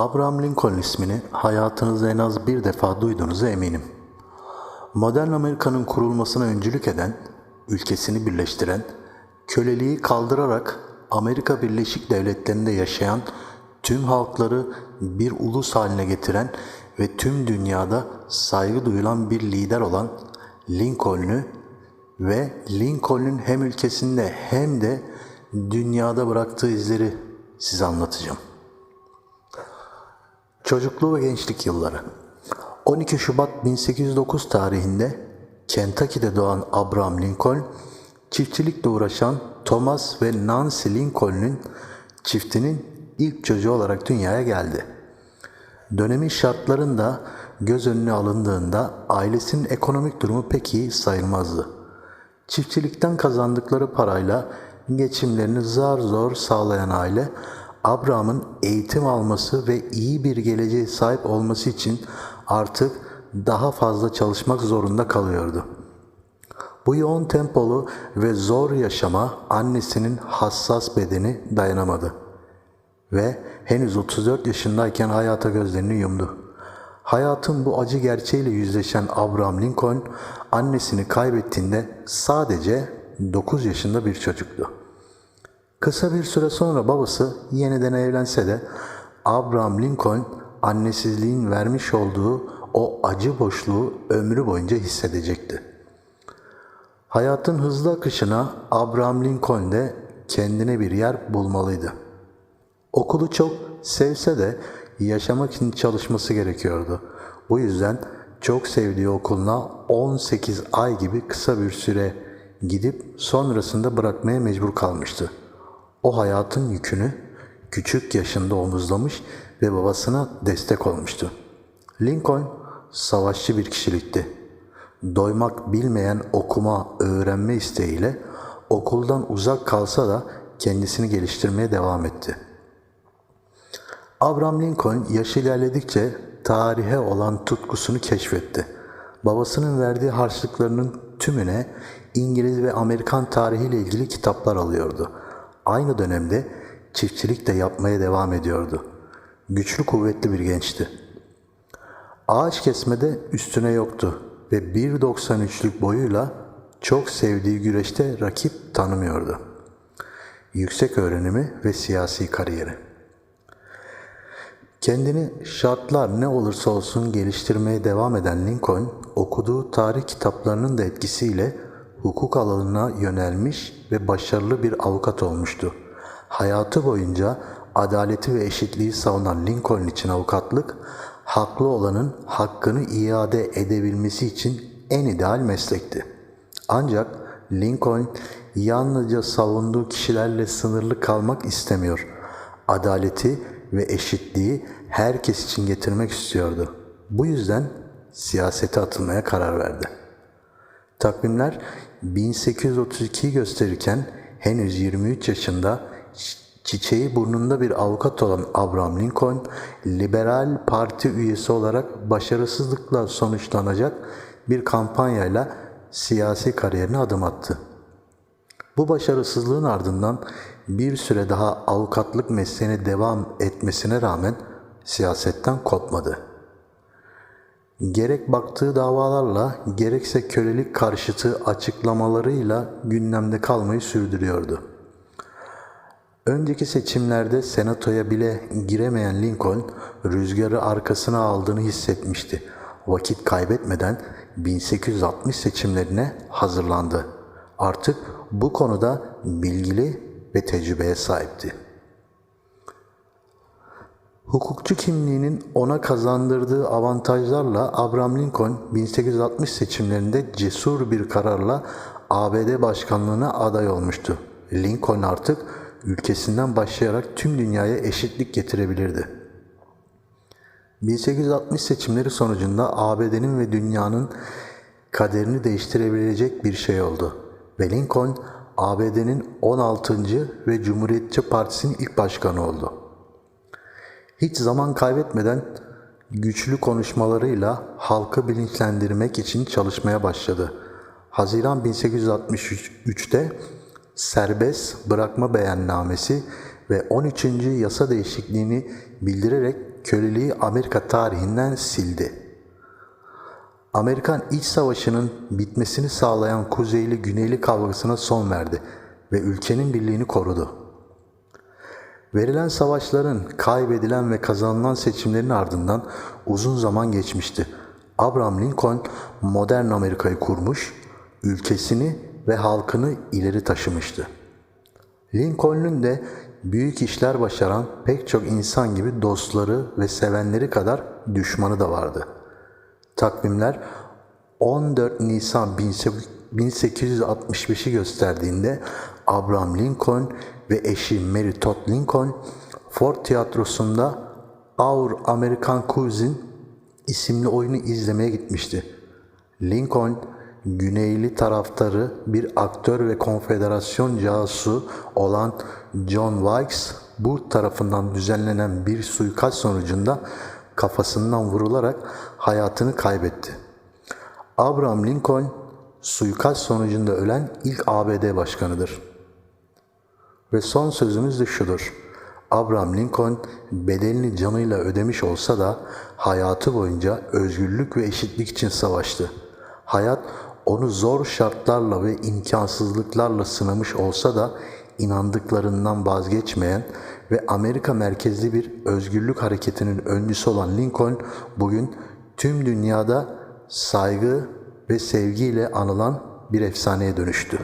Abraham Lincoln ismini hayatınızda en az bir defa duyduğunuza eminim. Modern Amerika'nın kurulmasına öncülük eden, ülkesini birleştiren, köleliği kaldırarak Amerika Birleşik Devletleri'nde yaşayan tüm halkları bir ulus haline getiren ve tüm dünyada saygı duyulan bir lider olan Lincoln'ü ve Lincoln'ün hem ülkesinde hem de dünyada bıraktığı izleri size anlatacağım. Çocukluğu ve gençlik yılları 12 Şubat 1809 tarihinde Kentucky'de doğan Abraham Lincoln, çiftçilikle uğraşan Thomas ve Nancy Lincoln'ün çiftinin ilk çocuğu olarak dünyaya geldi. Dönemin şartlarında göz önüne alındığında ailesinin ekonomik durumu pek iyi sayılmazdı. Çiftçilikten kazandıkları parayla geçimlerini zar zor sağlayan aile, Abraham'ın eğitim alması ve iyi bir geleceğe sahip olması için artık daha fazla çalışmak zorunda kalıyordu. Bu yoğun tempolu ve zor yaşama annesinin hassas bedeni dayanamadı ve henüz 34 yaşındayken hayata gözlerini yumdu. Hayatın bu acı gerçeğiyle yüzleşen Abraham Lincoln annesini kaybettiğinde sadece 9 yaşında bir çocuktu. Kısa bir süre sonra babası yeniden evlense de Abraham Lincoln annesizliğin vermiş olduğu o acı boşluğu ömrü boyunca hissedecekti. Hayatın hızlı akışına Abraham Lincoln de kendine bir yer bulmalıydı. Okulu çok sevse de yaşamak için çalışması gerekiyordu. Bu yüzden çok sevdiği okuluna 18 ay gibi kısa bir süre gidip sonrasında bırakmaya mecbur kalmıştı. O hayatın yükünü küçük yaşında omuzlamış ve babasına destek olmuştu. Lincoln savaşçı bir kişilikti. Doymak bilmeyen okuma, öğrenme isteğiyle okuldan uzak kalsa da kendisini geliştirmeye devam etti. Abraham Lincoln yaşı ilerledikçe tarihe olan tutkusunu keşfetti. Babasının verdiği harçlıklarının tümüne İngiliz ve Amerikan tarihiyle ilgili kitaplar alıyordu. Aynı dönemde çiftçilik de yapmaya devam ediyordu. Güçlü kuvvetli bir gençti. Ağaç kesmede üstüne yoktu ve 1.93'lük boyuyla çok sevdiği güreşte rakip tanımıyordu. Yüksek öğrenimi ve siyasi kariyeri. Kendini şartlar ne olursa olsun geliştirmeye devam eden Lincoln, okuduğu tarih kitaplarının da etkisiyle hukuk alanına yönelmiş ve başarılı bir avukat olmuştu. Hayatı boyunca adaleti ve eşitliği savunan Lincoln için avukatlık, haklı olanın hakkını iade edebilmesi için en ideal meslekti. Ancak Lincoln yalnızca savunduğu kişilerle sınırlı kalmak istemiyor. Adaleti ve eşitliği herkes için getirmek istiyordu. Bu yüzden siyasete atılmaya karar verdi. Takvimler 1832 gösterirken henüz 23 yaşında çiçeği burnunda bir avukat olan Abraham Lincoln, liberal parti üyesi olarak başarısızlıkla sonuçlanacak bir kampanyayla siyasi kariyerine adım attı. Bu başarısızlığın ardından bir süre daha avukatlık mesleğine devam etmesine rağmen siyasetten kopmadı. Gerek baktığı davalarla gerekse kölelik karşıtı açıklamalarıyla gündemde kalmayı sürdürüyordu. Önceki seçimlerde senatoya bile giremeyen Lincoln rüzgarı arkasına aldığını hissetmişti. Vakit kaybetmeden 1860 seçimlerine hazırlandı. Artık bu konuda bilgili ve tecrübeye sahipti. Hukukçu kimliğinin ona kazandırdığı avantajlarla Abraham Lincoln 1860 seçimlerinde cesur bir kararla ABD başkanlığına aday olmuştu. Lincoln artık ülkesinden başlayarak tüm dünyaya eşitlik getirebilirdi. 1860 seçimleri sonucunda ABD'nin ve dünyanın kaderini değiştirebilecek bir şey oldu ve Lincoln ABD'nin 16. ve Cumhuriyetçi Partisi'nin ilk başkanı oldu. Hiç zaman kaybetmeden güçlü konuşmalarıyla halkı bilinçlendirmek için çalışmaya başladı. Haziran 1863'te serbest bırakma beyannamesi ve 13. yasa değişikliğini bildirerek köleliği Amerika tarihinden sildi. Amerikan İç Savaşı'nın bitmesini sağlayan Kuzeyli-Güneyli kavgasına son verdi ve ülkenin birliğini korudu. Verilen savaşların, kaybedilen ve kazanılan seçimlerin ardından uzun zaman geçmişti. Abraham Lincoln modern Amerika'yı kurmuş, ülkesini ve halkını ileri taşımıştı. Lincoln'un de büyük işler başaran pek çok insan gibi dostları ve sevenleri kadar düşmanı da vardı. Takvimler 14 Nisan 1865'i gösterdiğinde Abraham Lincoln ve eşi Mary Todd Lincoln Ford Tiyatrosu'nda Our American Cousin isimli oyunu izlemeye gitmişti. Lincoln, Güneyli taraftarı bir aktör ve konfederasyon casusu olan John Wilkes, bu tarafından düzenlenen bir suikast sonucunda kafasından vurularak hayatını kaybetti. Abraham Lincoln, suikast sonucunda ölen ilk ABD başkanıdır. Ve son sözümüz de şudur. Abraham Lincoln bedelini canıyla ödemiş olsa da hayatı boyunca özgürlük ve eşitlik için savaştı. Hayat onu zor şartlarla ve imkansızlıklarla sınamış olsa da inandıklarından vazgeçmeyen ve Amerika merkezli bir özgürlük hareketinin öncüsü olan Lincoln bugün tüm dünyada saygı ve sevgiyle anılan bir efsaneye dönüştü.